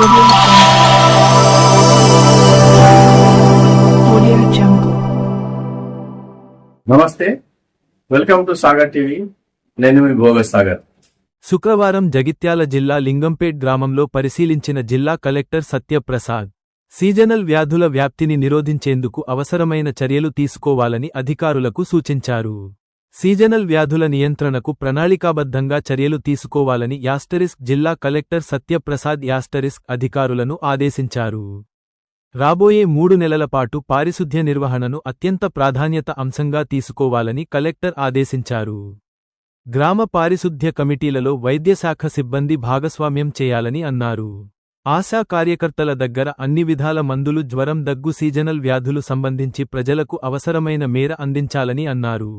నమస్తే welcome to Sagar TV. నేను మీ bogus Sagar. శుక్రవారం జగిత్యాల జిల్లా లింగంపేట్ గ్రామంలో పరిశీలించిన జిల్లా కలెక్టర్ సత్యప్రసాద్ సీజనల్ వ్యాధుల వ్యాప్తిని నిరోధించేందుకు అవసరమైన చర్యలు తీసుకోవాలని అధికారులకు సూచించారు. సీజనల్ వ్యాధుల నియంత్రణకు ప్రణాళికాబద్ధంగా చర్యలు తీసుకోవాలని యాస్టరిస్క్ జిల్లా కలెక్టర్ సత్యప్రసాద్ యాస్టరిస్క్ అధికారులను ఆదేశించారు. రాబోయే మూడు నెలల పాటు పారిశుధ్య నిర్వహణను అత్యంత ప్రాధాన్యత అంశంగా తీసుకోవాలని కలెక్టర్ ఆదేశించారు. గ్రామ పారిశుధ్య కమిటీలలో వైద్యశాఖ సిబ్బంది భాగస్వామ్యం చేయాలని అన్నారు. ఆశా కార్యకర్తల దగ్గర అన్ని విధాల మందులు జ్వరం దగ్గు సీజనల్ వ్యాధులు సంబంధించి ప్రజలకు అవసరమైన మేర అందించాలని అన్నారు.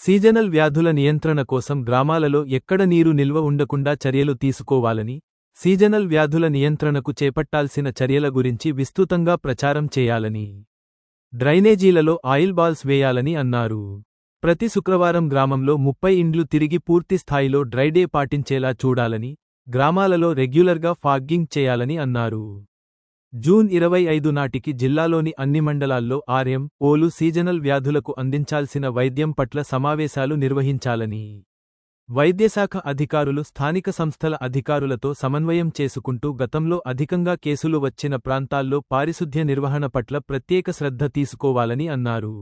సీజనల్ వ్యాధుల నియంత్రణ కోసం గ్రామాలలో ఎక్కడ నీరు నిల్వ ఉండకుండా చర్యలు తీసుకోవాలని సీజనల్ వ్యాధుల నియంత్రణకు చేపట్టాల్సిన చర్యల గురించి విస్తృతంగా ప్రచారం చేయాలని డ్రైనేజీలలో ఆయిల్ బాల్స్ వేయాలని అన్నారు. ప్రతి శుక్రవారం గ్రామంలో ముప్పై ఇండ్లు తిరిగి పూర్తి స్థాయిలో డ్రైడే పాటించేలా చూడాలని గ్రామాలలో రెగ్యులర్గా ఫాగ్గింగ్ చేయాలని అన్నారు. జూన్ ఇరవై ఐదు నాటికి జిల్లాలోని అన్ని మండలాల్లో ఆర్ఎం ఓలు సీజనల్ వ్యాధులకు అందించాల్సిన వైద్యం పట్ల సమావేశాలు నిర్వహించాలని వైద్యశాఖ అధికారులు స్థానిక సంస్థల అధికారులతో సమన్వయం చేసుకుంటూ గతంలో అధికంగా కేసులు వచ్చిన ప్రాంతాల్లో పారిశుధ్య నిర్వహణ పట్ల ప్రత్యేక శ్రద్ధ తీసుకోవాలని అన్నారు.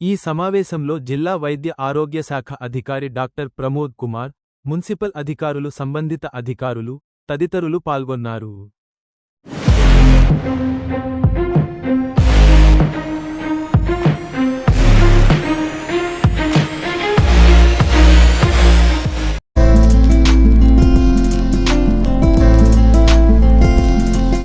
ఈ సమావేశంలో జిల్లా వైద్య ఆరోగ్య శాఖ అధికారి డాక్టర్ ప్రమోద్ కుమార్ మున్సిపల్ అధికారులు సంబంధిత అధికారులు తదితరులు పాల్గొన్నారు.